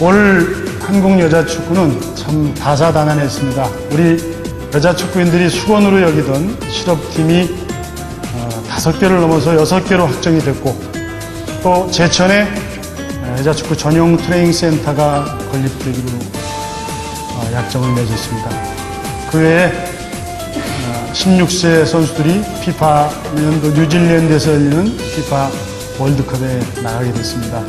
올 한국 여자 축구는 참 다사다난했습니다. 우리 여자 축구인들이 수건으로 여기던 실업팀이 어, 다섯 개를 넘어서 여섯 개로 확정이 됐고 또 제천에 어, 여자 축구 전용 트레이닝 센터가 건립되기로 어, 약정을 맺었습니다. 그 외에 16세 선수들이 피파 내년도 뉴질랜드에서 열리는 피파 월드컵에 나가게 됐습니다.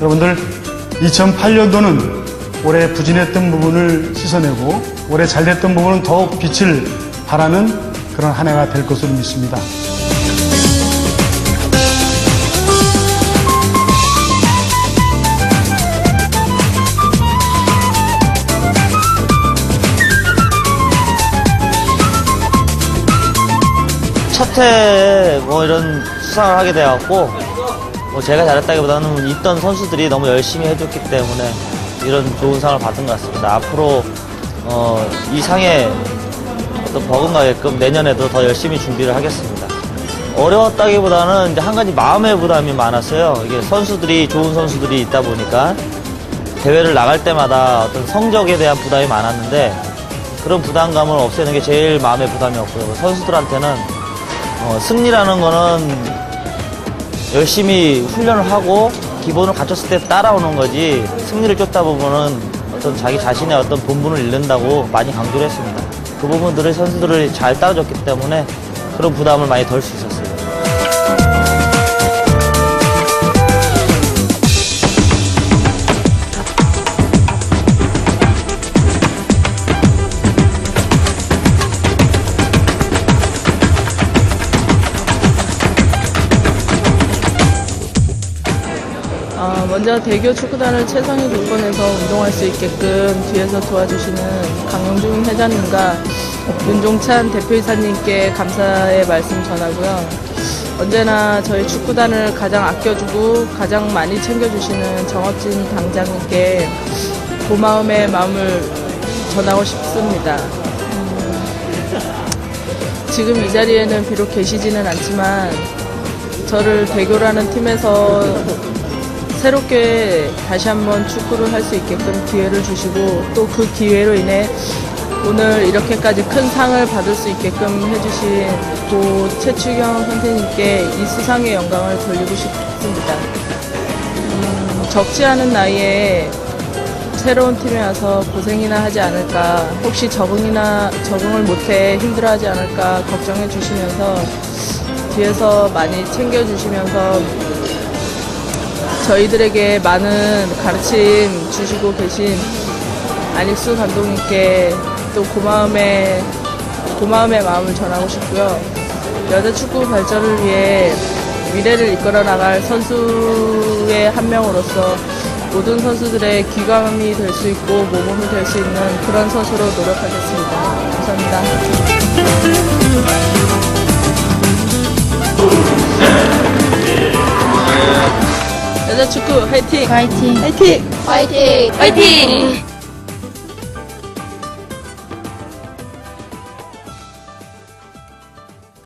여러분들 2008년도는 올해 부진했던 부분을 씻어내고 올해 잘됐던 부분은 더욱 빛을 발하는 그런 한 해가 될 것으로 믿습니다. 첫 해 뭐 이런 수상을 하게 돼갖고 뭐 제가 잘했다기보다는 있던 선수들이 너무 열심히 해줬기 때문에 이런 좋은 상을 받은 것 같습니다. 앞으로 어, 이 상에 어떤 버금가게끔 내년에도 더 열심히 준비를 하겠습니다. 어려웠다기보다는 이제 한 가지 마음의 부담이 많았어요. 이게 선수들이 좋은 선수들이 있다 보니까 대회를 나갈 때마다 어떤 성적에 대한 부담이 많았는데 그런 부담감을 없애는 게 제일 마음의 부담이었고요. 선수들한테는 어, 승리라는 거는 열심히 훈련을 하고 기본을 갖췄을 때 따라오는 거지 승리를 쫓다 보면은 어떤 자기 자신의 어떤 본분을 잃는다고 많이 강조를 했습니다. 그 부분들을 선수들이 잘 따라줬기 때문에 그런 부담을 많이 덜 수 있었어요. 어, 먼저 대교 축구단을 최선희 조건에서 운동할 수 있게끔 뒤에서 도와주시는 강영중 회장님과 윤종찬 대표이사님께 감사의 말씀 전하고요. 언제나 저희 축구단을 가장 아껴주고 가장 많이 챙겨주시는 정업진 당장님께 고마움의 마음을 전하고 싶습니다. 지금 이 자리에는 비록 계시지는 않지만 저를 대교라는 팀에서 새롭게 다시 한번 축구를 할 수 있게끔 기회를 주시고 또 그 기회로 인해 오늘 이렇게까지 큰 상을 받을 수 있게끔 해주신 고 최추경 선생님께 이 수상의 영광을 돌리고 싶습니다. 음, 적지 않은 나이에 새로운 팀에 와서 고생이나 하지 않을까, 혹시 적응이나 적응을 못해 힘들어하지 않을까 걱정해 주시면서 뒤에서 많이 챙겨 주시면서 저희들에게 많은 가르침 주시고 계신 안익수 감독님께 또 고마움의 고마움의 마음을 전하고 싶고요. 여자 축구 발전을 위해 미래를 이끌어 나갈 선수의 한 명으로서 모든 선수들의 귀감이 될 수 있고 모범이 될 수 있는 그런 선수로 노력하겠습니다. 감사합니다. 축구 화이팅! 파이팅. 화이팅! 파이팅. 화이팅!